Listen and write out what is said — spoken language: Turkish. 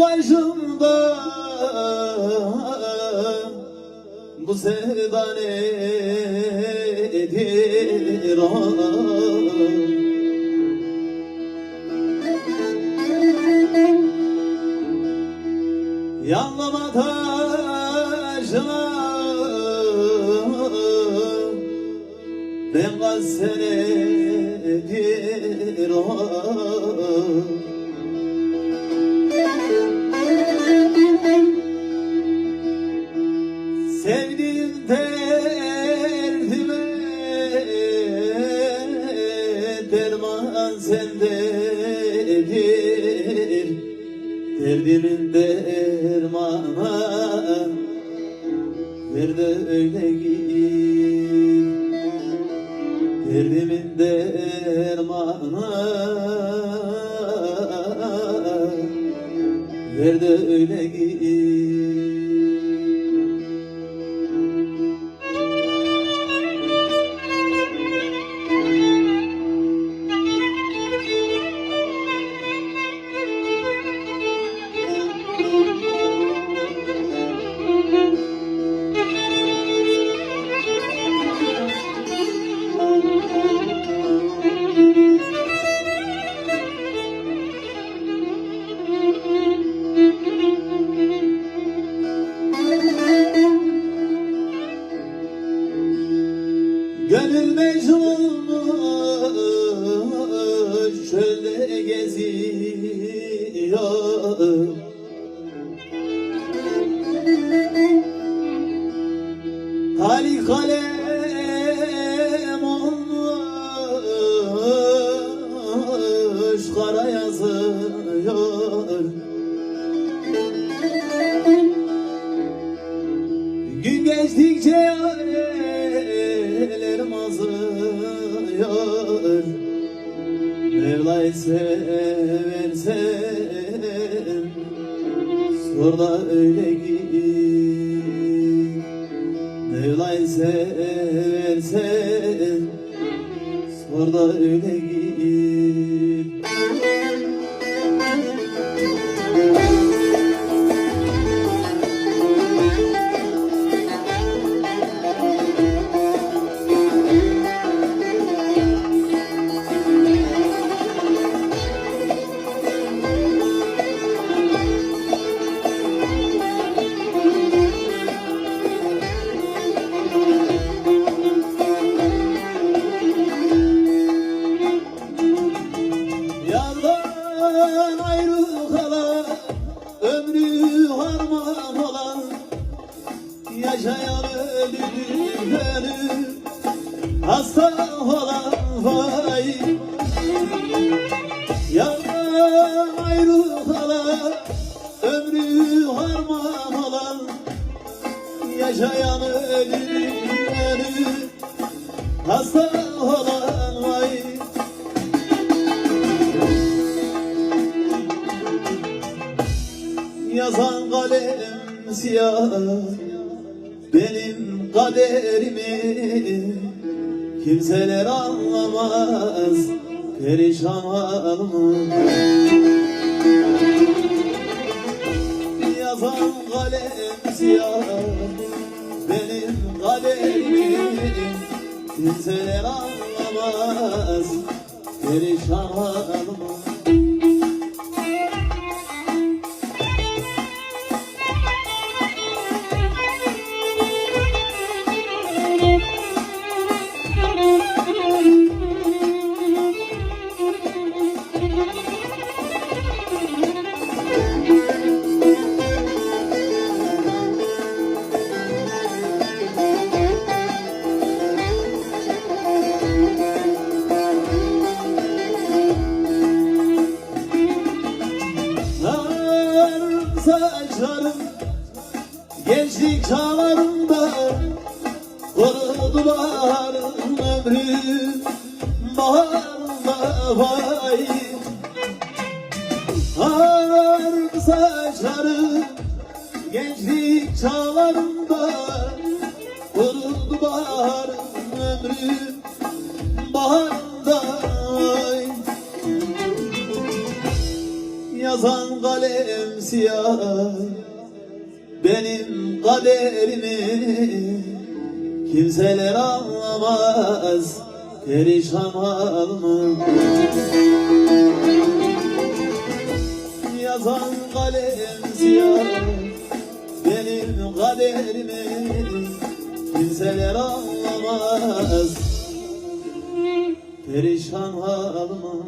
Başımda Bu sevda nedir ah? Yanlama taşına Ben kaç senedir ah? Sendedir Derdimin dermanı ver de öyle git Derdimin dermanı ver de öyle git Gönül mecnun olmuş çölde geziyor. Talih kalem olmuş kara yazıyor. Gün geçtikçe Sor da öyle git. Mevla'yı seversen Sor da öyle git Yaşayan ölümleri Hasta olan vay Yardan ayrı kalan Ömrü harman olan Yaşayan ölümleri Hasta olan vay yazan kalem siyah kaderimi kimseler anlamaz perişan halımı yazan kalem siyah benim kaderimi. Kimseler anlamaz perişan halımı saçlarım Gençlik çağlarımda Kurudu baharın ömrü. Baharında vay. Nar saçlarım Gençlik çağlarımda Kurudu baharın ömrü. Baharında vay. Yazan kalem siyah Benim kaderimi Kimseler anlamaz Perişan halımı Yazan kalem siyah Benim kaderimi Kimseler anlamaz Perişan halımı